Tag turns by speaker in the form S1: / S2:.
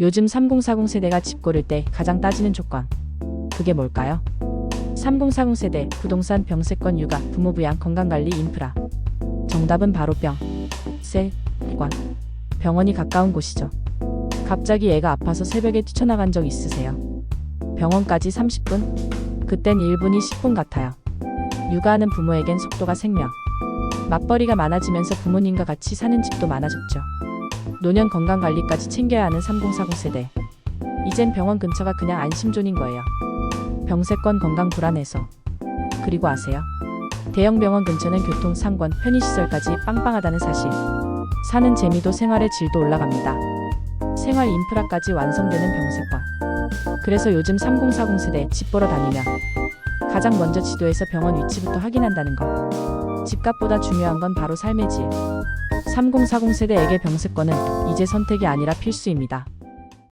S1: 요즘 3040 세대가 집 고를 때 가장 따지는 조건. 그게 뭘까요? 3040 세대 부동산 병세권 육아 부모 부양 건강관리 인프라. 정답은 바로 병, 세, 관. 병원이 가까운 곳이죠. 갑자기 애가 아파서 새벽에 뛰쳐나간 적 있으세요? 병원까지 30분? 그땐 1분이 10분 같아요. 육아하는 부모에겐 속도가 생명. 맞벌이가 많아지면서 부모님과 같이 사는 집도 많아졌죠. 노년 건강 관리까지 챙겨야 하는 3040 세대. 이젠 병원 근처가 그냥 안심존인 거예요. 병세권 건강 불안해서. 그리고 아세요? 대형 병원 근처는 교통, 상권, 편의시설까지 빵빵하다는 사실. 사는 재미도 생활의 질도 올라갑니다. 생활 인프라까지 완성되는 병세권. 그래서 요즘 3040 세대 집 보러 다니면 가장 먼저 지도에서 병원 위치부터 확인한다는 것. 집값보다 중요한 건 바로 삶의 질. 3040 세대에게 병세권은 이제 선택이 아니라 필수입니다.